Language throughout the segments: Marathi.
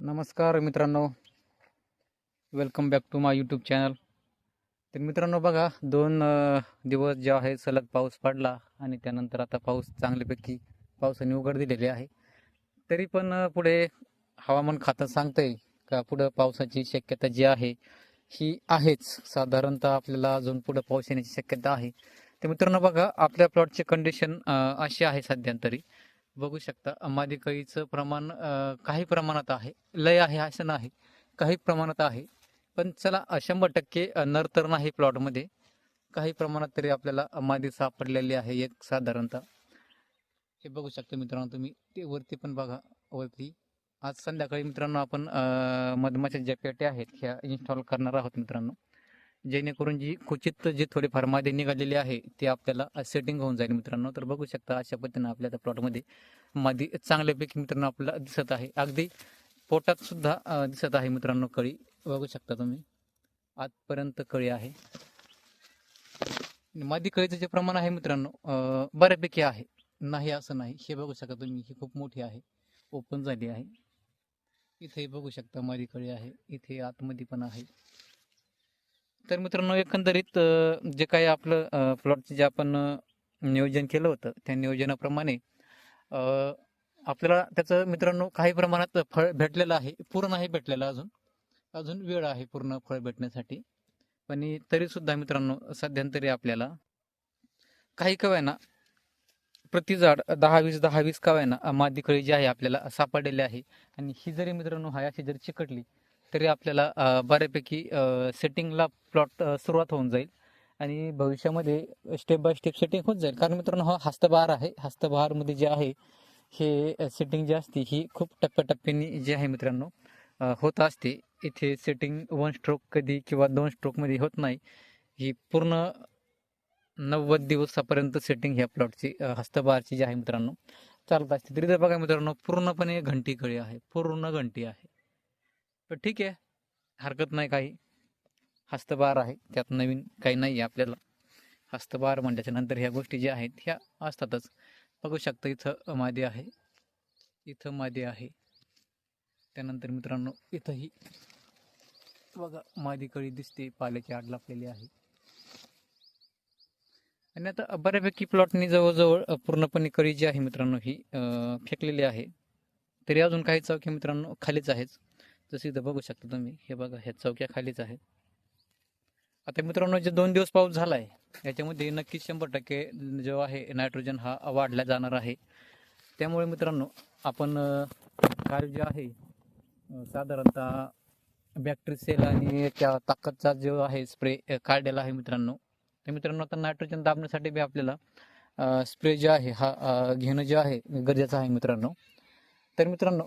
नमस्कार मित्रांनो. Welcome back to my YouTube channel तर मित्रांनो बघा दोन दिवस जे आहे सलग पाऊस पडला आणि त्यानंतर आता पाऊस चांगल्यापैकी पावसाने उघड दिलेली आहे. तरी पण पुढे हवामान खातं सांगतंय का पुढं पावसाची शक्यता जी आहे ही आहेच. साधारणतः आपल्याला अजून पुढं पाऊस येण्याची शक्यता आहे. तर मित्रांनो बघा आपल्या प्लॉटची कंडिशन अशी आहे सध्या तरी. बघू शकता. अंबादी कळीचं प्रमाण काही प्रमाणात आहे. लय आहे असं नाही. काही प्रमाणात आहे. पण चला शंभर टक्के नर तर नाही प्लॉटमध्ये. काही प्रमाणात तरी आपल्याला मादी सापडलेली आहे एक साधारणतः. हे बघू शकता मित्रांनो तुम्ही. ते वरती पण बघा वरती. आज संध्याकाळी मित्रांनो आपण अ, मधमाशा ज्या पेट्या आहेत ह्या इन्स्टॉल करणार आहोत मित्रांनो. जेणेकरून जी क्वचित जे थोडे मादी निघालेले आहे ते आपल्याला सेटिंग होऊन जाईल मित्रांनो. तर बघू शकता अशा पद्धतीनं आपल्या त्या प्लॉटमध्ये मादी चांगल्यापैकी मित्रांनो आपल्याला दिसत आहे. अगदी पोटात सुद्धा दिसत आहे मित्रांनो कळी. बघू शकता तुम्ही. आजपर्यंत कळी आहे. मादी कळीचं जे प्रमाण आहे मित्रांनो बऱ्यापैकी आहे. नाही असं नाही. हे बघू शकता तुम्ही. ही खूप मोठी आहे. ओपन झाली आहे. इथे बघू शकता मादी कळी आहे. इथे आतमध्ये पण आहे. तर मित्रांनो एकंदरीत जे काही आपलं प्लॉटचं जे आपण नियोजन केलं होतं त्या नियोजनाप्रमाणे आपल्याला त्याचं मित्रांनो काही प्रमाणात फळ भेटलेलं आहे पूर्ण नाही भेटलेलं अजून. अजून वेळ आहे पूर्ण फळ भेटण्यासाठी. पण तरी सुद्धा मित्रांनो सध्यांतरी आपल्याला काही कव्यांना प्रति झाड दहा वीस दहा वीस कव्यांना मादी कळी जी आहे आपल्याला सापडलेली आहे. आणि ही जरी मित्रांनो हाय अशी जरी चिकटली तरी आपल्याला बऱ्यापैकी सेटिंगला प्लॉट सुरुवात होऊन जाईल. आणि भविष्यामध्ये स्टेप बाय स्टेप सेटिंग होत जाईल. कारण मित्रांनो हा हस्तबहार आहे. हस्तबहारमध्ये जे आहे हे सेटिंग जी असते ही खूप टप्प्याटप्प्याने जी आहे मित्रांनो होत असते. इथे सेटिंग वन स्ट्रोक कधी किंवा दोन स्ट्रोकमध्ये होत नाही. ही पूर्ण नव्वद दिवसापर्यंत सेटिंग ह्या प्लॉटची हस्तभारची हस्तबहारची जी आहे मित्रांनो चालत असते. तरी जर बघा मित्रांनो पूर्णपणे घंटी कळी आहे. पूर्ण घंटी आहे. ठीक आहे. हरकत नाही काही. हस्तभार आहे. त्यात नवीन काही नाही आहे आपल्याला. हस्तभार म्हणल्याच्यानंतर ह्या गोष्टी ज्या आहेत ह्या असतातच. बघू शकता इथं मादी आहे. इथं मादी आहे. त्यानंतर मित्रांनो इथंही बघा मादी कळी दिसते. पाल्याची आड लापलेली आहे. आणि आता बऱ्यापैकी प्लॉटनी जवळजवळ पूर्णपणे कळी जी आहे मित्रांनो ही फेकलेली आहे. तरी अजून काही चौकी मित्रांनो खालीच आहेच जसं इथं बघू शकता तुम्ही. हे बघा ह्या चौक्या खालीच आहेत. आता मित्रांनो जे दोन दिवस पाऊस झाला आहे याच्यामध्ये नक्कीच शंभर टक्के जो आहे नायट्रोजन हा वाढला जाणार आहे. त्यामुळे मित्रांनो आपण काय काल जे आहे साधारणतः बॅक्टरी सेल आणि त्या ताकदचा जो आहे स्प्रे काढलेला आहे मित्रांनो. तर मित्रांनो आता नायट्रोजन दाबण्यासाठी बी आपल्याला स्प्रे जे आहे हा घेणं जे आहे गरजेचं आहे मित्रांनो. तर मित्रांनो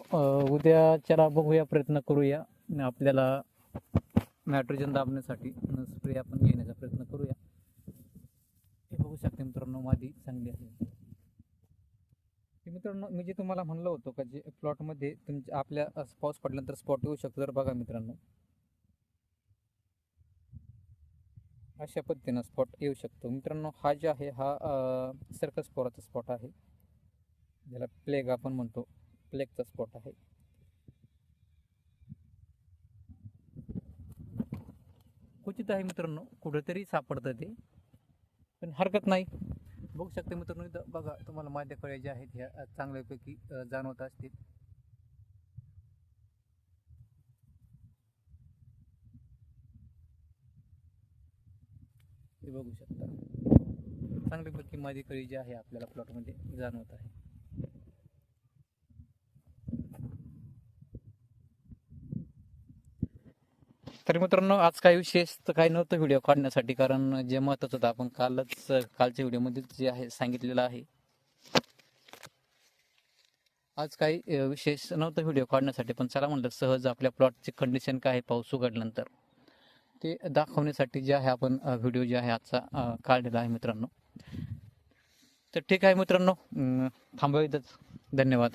उद्याच्याला बघूया प्रयत्न करूया. आपल्याला नायट्रोजन दाबण्यासाठी स्प्रे आपण घेण्याचा प्रयत्न करूया. हे बघू शकते मित्रांनो मादी चांगली आहे. मित्रांनो मी जे तुम्हाला म्हणलं होतं का जे प्लॉटमध्ये तुमच्या आपल्या पाऊस पडल्यानंतर स्पॉट येऊ शकतो तर बघा मित्रांनो. अशा पद्धतीनं स्पॉट येऊ शकतो. मित्रांनो हा जे आहे हा सर्कस पोराचा स्पॉट आहे. ज्याला प्लेग आपण म्हणतो. प्लेगचा स्पॉट आहे. क्वचित आहे मित्रांनो कुठेतरी सापडतं ते. पण हरकत नाही. बघू शकते मित्रांनो इथं बघा तुम्हाला माझ्या कळ्या ज्या आहेत ह्या चांगल्यापैकी जाणवत असतील. हे बघू शकता. चांगल्यापैकी माझी कळी जी आहे आपल्याला प्लॉटमध्ये जाणवत आहे. तर मित्रांनो आज काही विशेष तर काही नव्हतं व्हिडिओ काढण्यासाठी कारण जे महत्त्वाचं होतं आपण कालच कालच्या व्हिडिओमध्ये जे आहे सांगितलेलं आहे. आज काही विशेष नव्हतं व्हिडिओ काढण्यासाठी पण चला म्हणलं सहज आपल्या प्लॉटची कंडिशन काय आहे पाऊस उघडल्यानंतर ते दाखवण्यासाठी जे आहे आपण व्हिडिओ जे आहे आजचा काढलेला आहे मित्रांनो. तर ठीक आहे मित्रांनो अं, धन्यवाद.